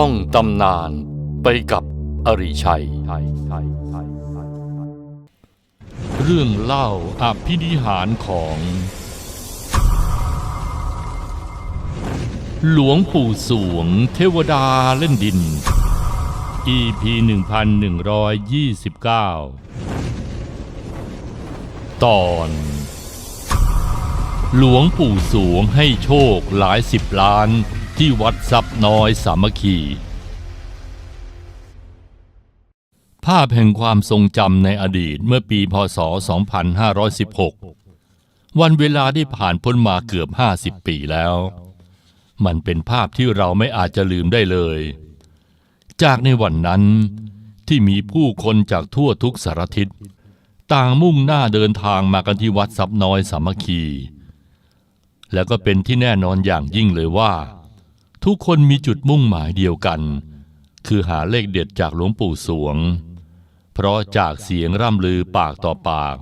ท่องตำนานไปกับอริชัย เรื่องเล่าอภินิหารของ หลวงปู่สวงเทวดาเล่นดิน EP 1129 ตอน หลวงปู่สวงให้โชคหลายสิบล้าน ที่วัดทรัพย์น้อยสามัคคี ภาพแห่งความทรงจำในอดีตเมื่อปีพศ 2516 วันเวลาได้ผ่านพ้นมาเกือบ 50 ปีแล้ว มันเป็นภาพที่เราไม่อาจจะลืมได้เลย จากในวันนั้นที่มีผู้คนจากทั่วทุกสารทิศต่างมุ่งหน้าเดินทางมากันที่วัดทรัพย์น้อยสามัคคี แล้วก็เป็นที่แน่นอนอย่างยิ่งเลยว่า ทุกคนมีจุดมุ่งหมายเดียวกัน คือหาเลขเด็ดจากหลวงปู่สวง เพราะจากเสียงร่ำลือปากต่อปาก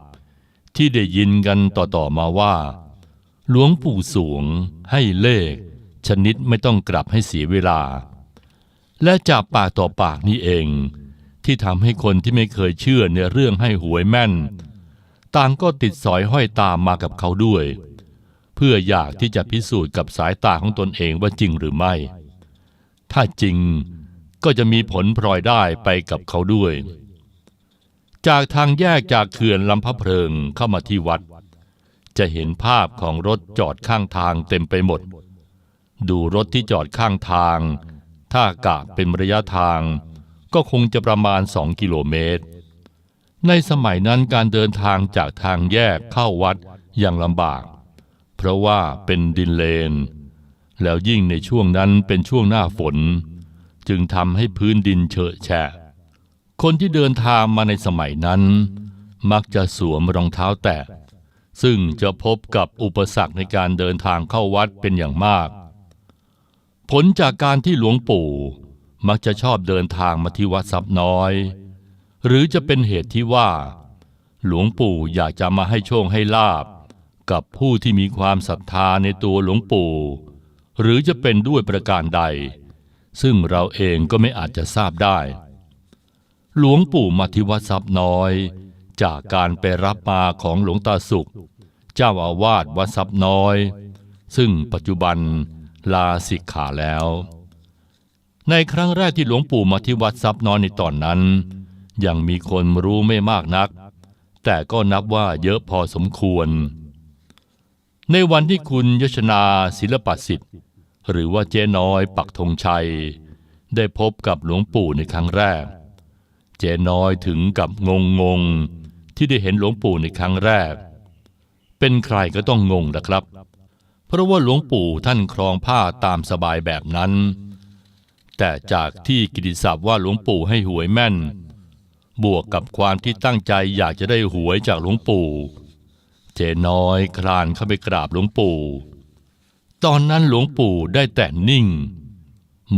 ที่ได้ยินกันต่อๆมาว่า หลวงปู่สวงให้เลข ชนิดไม่ต้องกลับให้เสียเวลา และจากปากต่อปากนี้เอง ที่ทำให้คนที่ไม่เคยเชื่อในเรื่องให้หวยแม่น ต่างก็ติดสอยห้อยตามมากับเขาด้วย พื่ออยากที่จะพิสูจน์กับสายตาของตนเองว่าจริงหรือไม่ ถ้าจริงก็จะมีผลพลอยได้ไปกับเขาด้วย จากทางแยกจากเขื่อนลำพะเพลิงเข้ามาที่วัด จะเห็นภาพของรถจอดข้างทางเต็มไปหมด ดูรถที่จอดข้างทาง ถ้ากะเป็นระยะทาง ก็คงจะประมาณสองกิโลเมตร ในสมัยนั้นการเดินทางจากทางแยกเข้าวัดยังลำบาก เพราะว่าเป็นดินเลน แล้วยิ่งในช่วงนั้นเป็นช่วงหน้าฝน จึงทำให้พื้นดินเฉอะแฉะ คนที่เดินทางมาในสมัยนั้น มักจะสวมรองเท้าแตะ ซึ่งจะพบกับอุปสรรคในการเดินทางเข้าวัดเป็นอย่างมาก ผลจากการที่หลวงปู่มักจะชอบเดินทางมาที่วัดทรัพย์น้อย หรือจะเป็นเหตุที่ว่า หลวงปู่อยากจะมาให้โชคให้ลาบ กับผู้ที่มีความศรัทธาในตัวหลวงปู่ หรือจะเป็นด้วยประการใด ซึ่งเราเองก็ไม่อาจจะทราบได้ หลวงปู่มาที่วัดทรัพย์น้อย จากการไปรับมาของหลวงตาสุข เจ้าอาวาสวัดทรัพย์น้อย ซึ่งปัจจุบันลาสิกขาแล้ว ในครั้งแรกที่หลวงปู่มาที่วัดทรัพย์น้อยในตอนนั้น ยังมีคนรู้ไม่มากนัก แต่ก็นับว่าเยอะพอสมควร ในวันที่คุณยชนาศิลปสิทธิ์ หรือว่าเจ๊น้อยปักธงชัย ได้พบกับหลวงปู่ในครั้งแรก เจ๊น้อยถึงกับงงงงที่ได้เห็นหลวงปู่ในครั้งแรก เป็นใครก็ต้องงงนะครับ เพราะว่าหลวงปู่ท่านครองผ้าตามสบายแบบนั้น แต่จากที่กิติศัพท์ว่าหลวงปู่ให้หวยแม่น บวกกับความที่ตั้งใจอยากจะได้หวยจากหลวงปู่ น้อยคลานเข้าไปกราบหลวงปู่ ตอนนั้นหลวงปู่ได้แต่นิ่ง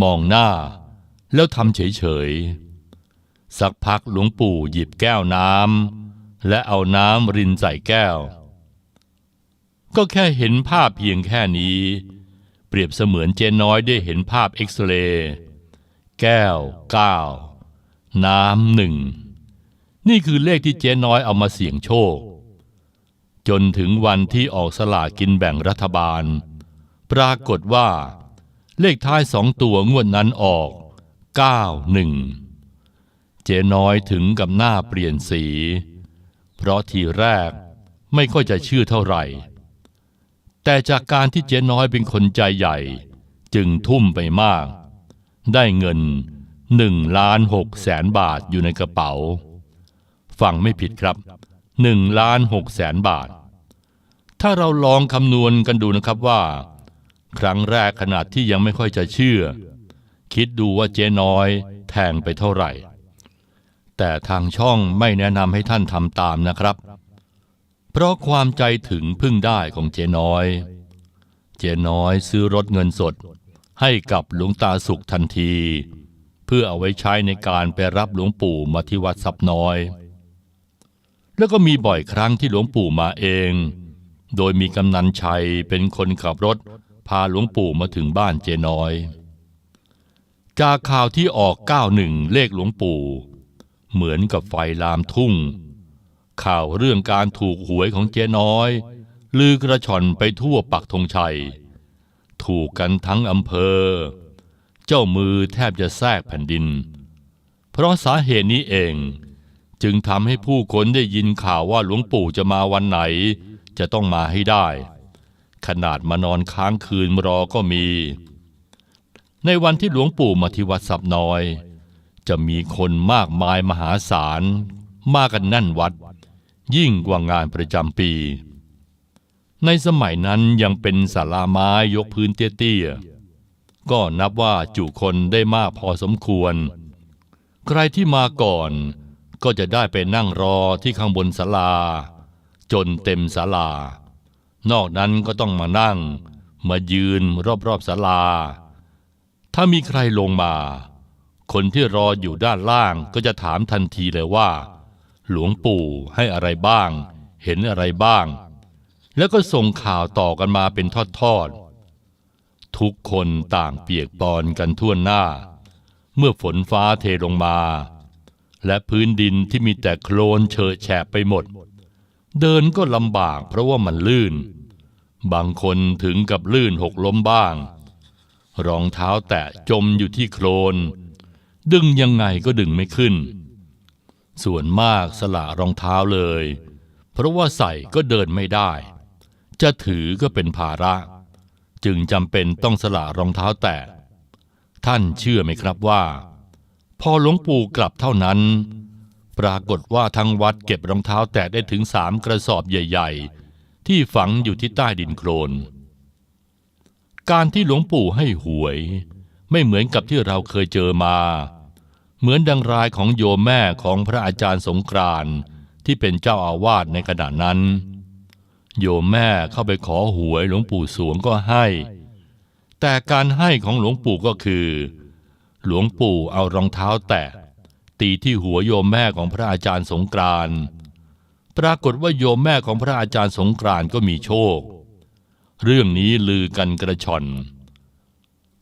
มองหน้า แล้วทำเฉยๆ สักพักหลวงปู่หยิบแก้วน้ำและเอาน้ำรินใส่แก้ว ก็แค่เห็นภาพเพียงแค่นี้ เปรียบเสมือนเจน้อยได้เห็นภาพเอ็กซเรย์แก้วเก้าน้ำหนึ่งนี่คือเลขที่เจ๊น้อยเอามาเสี่ยงโชค จนถึงวันที่ออกสลากกินแบ่งรัฐบาล ปรากฏว่า เลขท้ายสองตัวงวดนั้นออก 91 เจ๊น้อยถึงกับหน้าเปลี่ยนสี เพราะทีแรกไม่ค่อยจะเชื่อเท่าไหร่ แต่จากการที่เจ๊น้อยเป็นคนใจใหญ่ จึงทุ่มไปมาก ได้เงินหนึ่งล้านหกแสนบาทอยู่ในกระเป๋า ฟังไม่ผิดครับ หนึ่งล้านหกแสนบาท ถ้าเราลองคำนวณกันดูนะครับว่า ครั้งแรกขนาดที่ยังไม่ค่อยจะเชื่อ คิดดูว่าเจ๊น้อยแทงไปเท่าไหร่ แต่ทางช่องไม่แนะนำให้ท่านทำตามนะครับ เพราะความใจถึงพึ่งได้ของเจ๊น้อย เจ๊น้อยซื้อรถเงินสด ให้กับหลวงตาสุขทันที เพื่อเอาไว้ใช้ในการไปรับหลวงปู่มาที่วัดทรัพย์น้อย แล้วก็มีบ่อยครั้งที่หลวงปู่มาเอง โดยมีกำนันชัยเป็นคนขับรถ พาหลวงปู่มาถึงบ้านเจน้อย จากข่าวที่ออก 91 เลขหลวงปู่ เหมือนกับไฟลามทุ่ง ข่าวเรื่องการถูกหวยของเจน้อย ลือกระชอนไปทั่วปักธงชัย ถูกกันทั้งอำเภอ เจ้ามือแทบจะแทรกแผ่นดิน เพราะสาเหตุนี้เอง จึงทำให้ผู้คนได้ยินข่าวว่าหลวงปู่จะมาวันไหน จะต้องมาให้ได้ ขนาดมานอนค้างคืนรอก็มี ในวันที่หลวงปู่มาที่วัดสับน้อย จะมีคนมากมายมหาศาล มากันแน่นวัด ยิ่งกว่างานประจำปี ในสมัยนั้นยังเป็นศาลาไม้ยกพื้นเตี้ยๆก็นับว่าจุคนได้มากพอสมควร ใครที่มาก่อน ก็จะได้ไปนั่งรอที่ข้างบนศาลา จนเต็มศาลา นอกนั้นก็ต้องมานั่ง มายืนรอบๆศาลา ถ้ามีใครลงมา คนที่รออยู่ด้านล่างก็จะถามทันทีเลยว่า หลวงปู่ให้อะไรบ้าง เห็นอะไรบ้าง แล้วก็ส่งข่าวต่อกันมาเป็นทอดๆ ทุกคนต่างเปียกปอนกันทั่วหน้า เมื่อฝนฟ้าเทลงมา และพื้นดินที่มีแต่โคลนเฉอะแฉะไปหมด เดินก็ลำบากเพราะว่ามันลื่น บางคนถึงกับลื่นหกล้มบ้าง รองเท้าแตะจมอยู่ที่โคลน ดึงยังไงก็ดึงไม่ขึ้น ส่วนมากสละรองเท้าเลย เพราะว่าใส่ก็เดินไม่ได้ จะถือก็เป็นภาระ จึงจำเป็นต้องสละรองเท้าแตะ ท่านเชื่อไหมครับว่า พอหลวงปู่กลับเท่านั้น ปรากฏว่าทางวัดเก็บรองเท้าแตะได้ถึงสามกระสอบใหญ่ ๆ ที่ฝังอยู่ที่ใต้ดินโคลน การที่หลวงปู่ให้หวย ไม่เหมือนกับที่เราเคยเจอมา เหมือนดังรายของโยมแม่ของพระอาจารย์สงกรานที่เป็นเจ้าอาวาสในขณะนั้น โยมแม่เข้าไปขอหวยหลวงปู่สวงก็ให้ แต่การให้ของหลวงปู่ก็คือ หลวงปู่เอารองเท้าแตะ ตีที่หัวโยมแม่ของพระอาจารย์สงกรานต์ปรากฏว่าโยมแม่ของพระอาจารย์สงกรานต์ก็มีโชค เรื่องนี้ลือกันกระชอน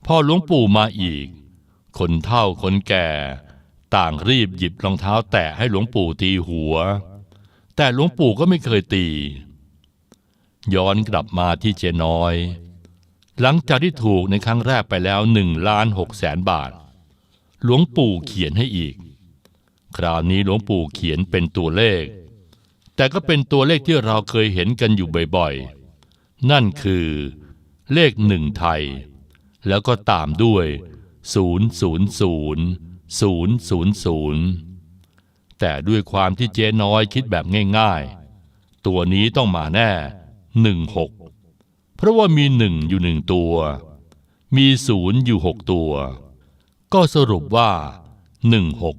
พอหลวงปู่มาอีก คนเฒ่าคนแก่ ต่างรีบหยิบรองเท้าแตะให้หลวงปู่ตีหัว แต่หลวงปู่ก็ไม่เคยตี ย้อนกลับมาที่เจน้อย หลังจากที่ถูกในครั้งแรกไปแล้วหนึ่งล้านหกแสนบาท หลวงปู่เขียนให้อีก คราวนี้หลวงปู่เขียนเป็นตัวเลข แต่ก็เป็นตัวเลขที่เราเคยเห็นกันอยู่บ่อยๆ นั่นคือเลขหนึ่งไทย แล้วก็ตามด้วย 000 000 แต่ด้วยความที่เจ๊น้อยคิดแบบง่ายๆ ตัวนี้ต้องมาแน่ 16 เพราะว่ามีหนึ่งอยู่หนึ่งตัว มีศูนย์อยู่หกตัว ก็สรุปว่า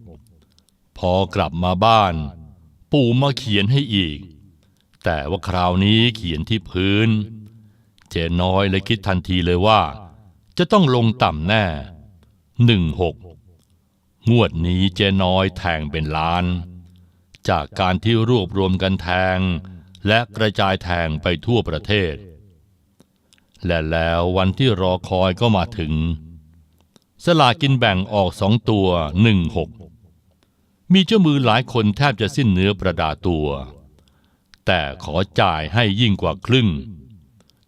16 พอกลับมาบ้าน ปู่มาเขียนให้อีก แต่ว่าคราวนี้เขียนที่พื้น เจน้อยเลยคิดทันทีเลยว่า จะต้องลงต่ำแน่หนึ่งหกงวดนี้เจน้อยแทงเป็นล้าน จากการที่รวบรวมกันแทง และกระจายแทงไปทั่วประเทศ และแล้ววันที่รอคอยก็มาถึง สลากินแบ่งออกสองตัวหนึ่งหกมีเจ้ามือหลายคนแทบจะสิ้นเนื้อประดาตัว แต่ขอจ่ายให้ยิ่งกว่าครึ่ง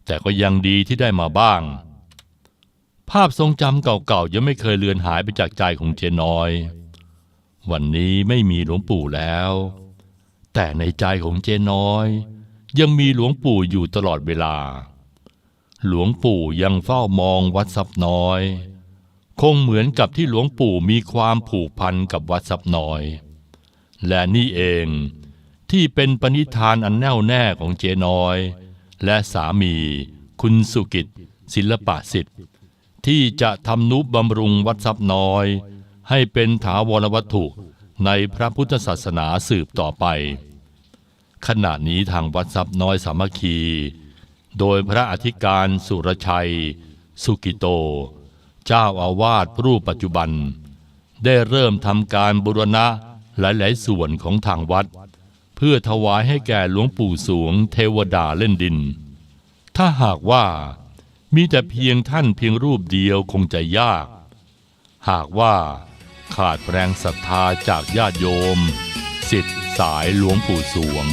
แต่ก็ยังดีที่ได้มาบ้าง ภาพทรงจำเก่าๆยังไม่เคยเลือนหายไปจากใจของเจน้อย วันนี้ไม่มีหลวงปู่แล้ว แต่ในใจของเจน้อย ยังมีหลวงปู่อยู่ตลอดเวลา หลวงปู่ยังเฝ้ามองวัดซับน้อย คงเหมือนกับที่หลวงปู่มีความผูกพันกับวัดซับน้อย และนี่เองที่เป็นปณิธานอันแน่วแน่ของเจน้อย และสามี คุณสุกิจศิลปะสิทธิ์ ที่จะทำนุบำรุงวัดซับน้อย ให้เป็นถาวรวัตถุในพระพุทธศาสนาสืบต่อไป ขณะนี้ทางวัดซับน้อยสามัคคี โดยพระอธิการสุรชัย สุกิโต เจ้าอาวาสรูปปัจจุบัน ได้เริ่มทำการบุรณะหลาย ๆ ส่วนของทางวัด เพื่อถวายให้แก่หลวงปู่สวงเทวดาเล่นดิน ถ้าหากว่ามีแต่เพียงท่านเพียงรูปเดียวคงจะยาก หากว่าขาดแรงศรัทธาจากญาติโยมสิทธิ์สายหลวงปู่สวง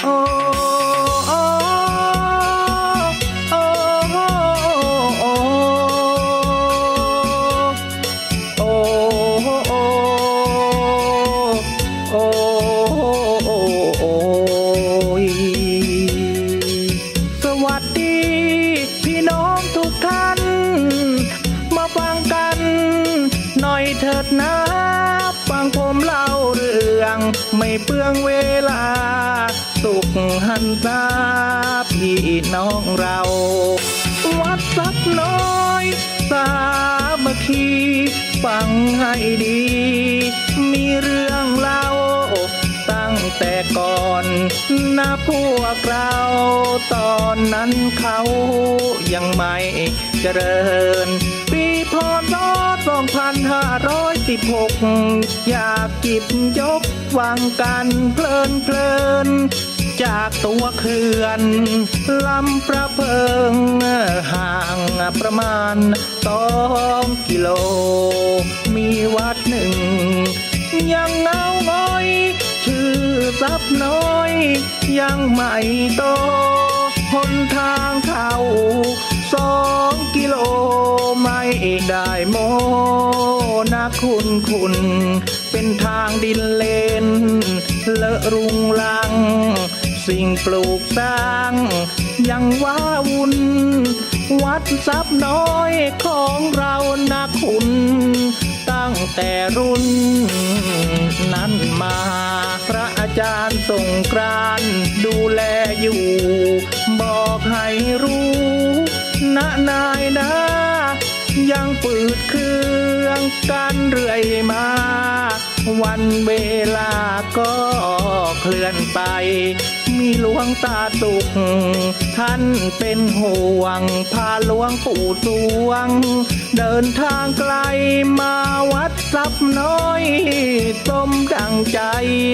โยสวัสดี พี่น้องทุกท่าน มาฟังกัน หน่อยเถิดนะฟังผมเล่าเรื่อง ไม่เปลืองเวลา สุขหันตาพี่น้องเรา วัดสักน้อย สามัคคี ฟังให้ดี นะพวกเราตอนนั้นเขายังไม่เจริญ ปีพศ2516 อยากจิบยกวางกันเพลินเพลินจากตัวเขื่อนลำประเพิงห่างประมาณสองกิโล มีวัดหนึ่ง ยังเงาง้อย ชื่อซับน้อย ยังไม่โตหนทางเข้าสองกิโลไม่ได้โมนะคุณคุณ เป็นทางดินเลน เลอะรุงลัง สิ่งปลูกสร้าง ยังว้าวุ่นวัดซับน้อยของเรานะคุณ แต่รุ่นนั้นมา พระอาจารย์ส่งกรานดูแลอยู่ บอกให้รู้นะนายนะ ยังปืดเครื่องกันเรื่อยมา วันเวลาก็เคลื่อนไป มีหลวงตาตุก ท่านเป็นห่วง พาหลวงปู่สวง เดินทางไกลมาวัดซับน้อย สมดังใจ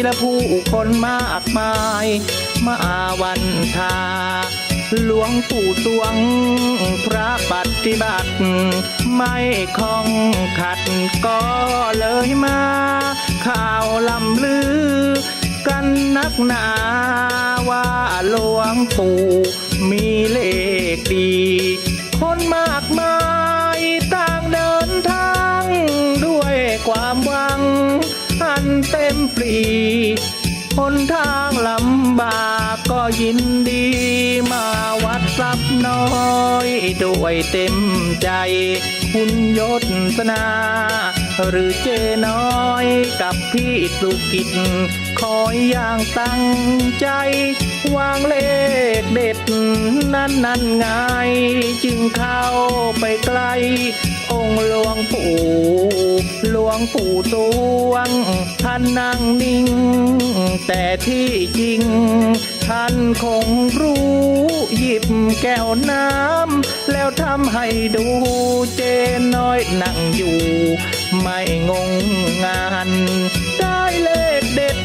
และผู้คนมากมาย มาวันทา หลวงปู่สวง พระปฏิบัติ ไม่คล่องขัดก็เลยมา ข่าวลำลือ กันนักหนาว่าหลวงปู่มีเลขดี คนมากมายต่างเดินทาง ด้วยความหวัง อันเต็มปรีหนทางลำบาก ยินดีมาวัดซับน้อยด้วยเต็มใจ คุณยศสนา หรือเจน้อยกับพี่สุกิจคอยอย่างตั้งใจ วางเลขเด็ด นั้นนั่นไง จึงเข้าไปใกล องค์หลวงปู่หลวงปู่ตวงท่านนั่งนิ่ง แต่ที่จริง ท่านคงรู้หยิบแก้วน้ำแล้วทำให้ดูเจน้อยนั่งอยู่ ไม่งงงาน ได้เลขเด็ด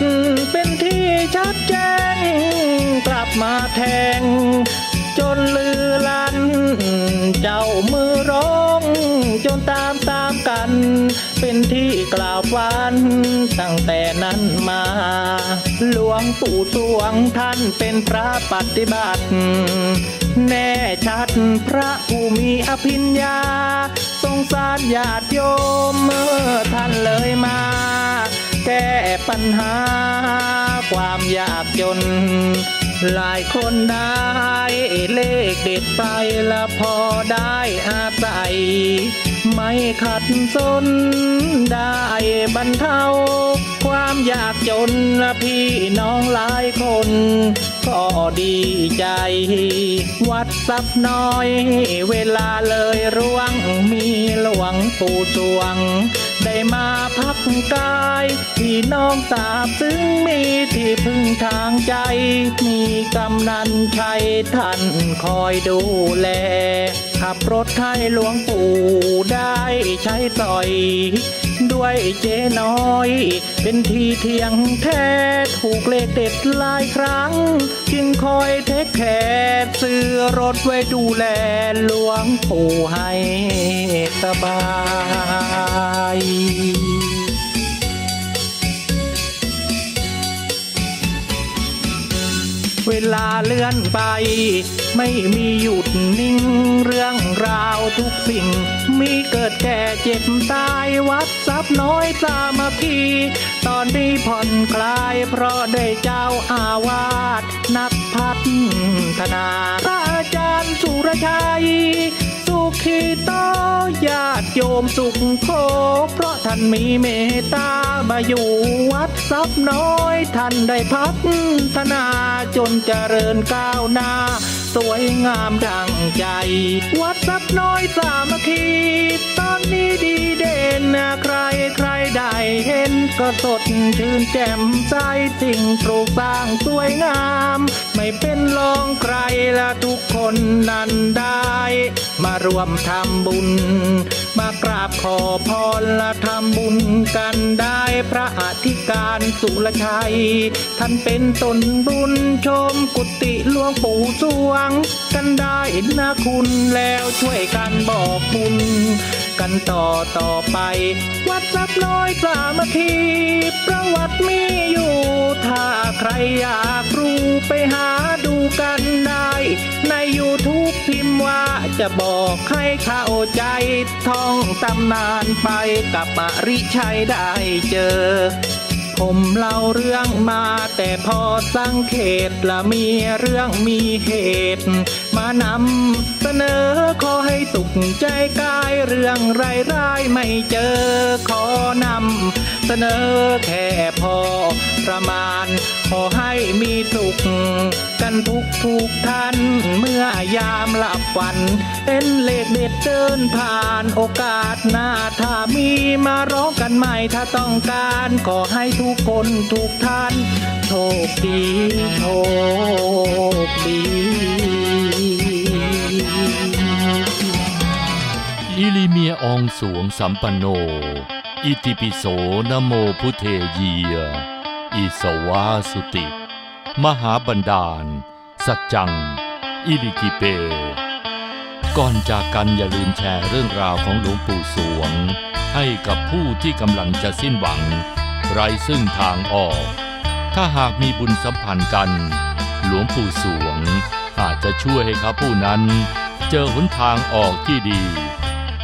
เป็นที่ชัดแจ้ง กลับมาแทง จนลือลันเจ้ามือร้อง จนตามตามกัน เป็นที่กล่าวฟันตั้งแต่นั้นมา หลวงปู่สวงท่านเป็นพระปฏิบัติ แน่ชัดพระผู้มีอภิญญาสงสารญาติโยมเมื่อท่านเลยมา แก้ปัญหาความยากจน หลายคนได้เลขเด็ดไปละพอได้อาศัย ไม่ขัดสนได้บรรเทา ความยากจนละพี่น้องหลายคน ก็ดีใจ วัดซับน้อย เวลาเลยร่วงมีหลวงปู่สวง ได้มาพักกายพี่น้องสาบซึ้งมีที่พึ่งทางใจ มีกำนันชัยท่านคอยดูแล ขับรถให้หลวงปู่ได้ใช้สอย ด้วยเจ๊น้อย เป็นทีเทียงแท้ถูกเลขเด็ดหลายครั้ง จึงคอยเทคแคร์ซื้อรถไว้ดูแลหลวงปู่ให้สบาย ลาเลื่อนไป ไม่มีหยุดนิ่งเรื่องราวทุกสิ่ง มีเกิดแก่เจ็บตายวัดทรัพย์น้อยสามัคคีตอนนี้ผ่อนคลายเพราะได้เจ้าอาวาสนักพัฒนาพระอาจารย์สุรชัย ขีโตญาติโยมสุขโขเพราะท่านมีเมตตามาอยู่วัดทรัพย์น้อย ท่านได้พัฒนาจนเจริญก้าวหน้า สวยงามดังใจ วัดทรัพย์น้อยสามัคคีตอนนี้ดีเด่นนะใครใครได้เห็นก็สดชื่นแจ่มใสสิ่งปลูกสร้างสวยงาม ไม่เป็นรองใครละทุก คนนั้นได้ มารวมทำบุญ มากราบขอพรและทำบุญกันได้พระอธิการสุรชัย ท่านเป็นตนบุญชมกุฏิหลวงปู่สวง กันได้นะคุณแล้วช่วยกันบอกบุญ กันต่อต่อไป วัดทรัพย์น้อยสามัคคีประวัติมีอยู่ถ้าใครอยากรู้ไปหาดูกันได้ใน YouTube พิมพ์ว่าจะบอกให้เข้าใจ ท่องตำนานไปกับปริชัยได้เจอ ผมเล่าเรื่องมาแต่พอสังเขตละมีเรื่องมีเหตุ มานำเสนอขอให้สุขใจกายเรื่องไรร้ายๆไม่เจอขอนำเสนอแค่พอประมาณ ขอให้มีสุข กันทุกทุกท่านเมื่อยามหลับฝันเป็นเลขเด็ดเดินผ่านโอกาสหน้าถ้ามีมาร้องกันใหม่ถ้าต้องการขอให้ทุกคนทุกท่านโชคดีโชคดี อิลิเมียอองสวงสัมปันโน อิติปิโสนโมพุเทเยีย อิสวาสุติ มหาบันดาล สัจจัง อิลิกิเป ก่อนจากกันอย่าลืมแชร์เรื่องราวของหลวงปู่สวง ให้กับผู้ที่กำลังจะสิ้นหวัง ไรซึ่งทางออก ถ้าหากมีบุญสัมพันธ์กัน หลวงปู่สวงอาจจะช่วยให้เขาผู้นั้น เจอหนทางออกที่ดี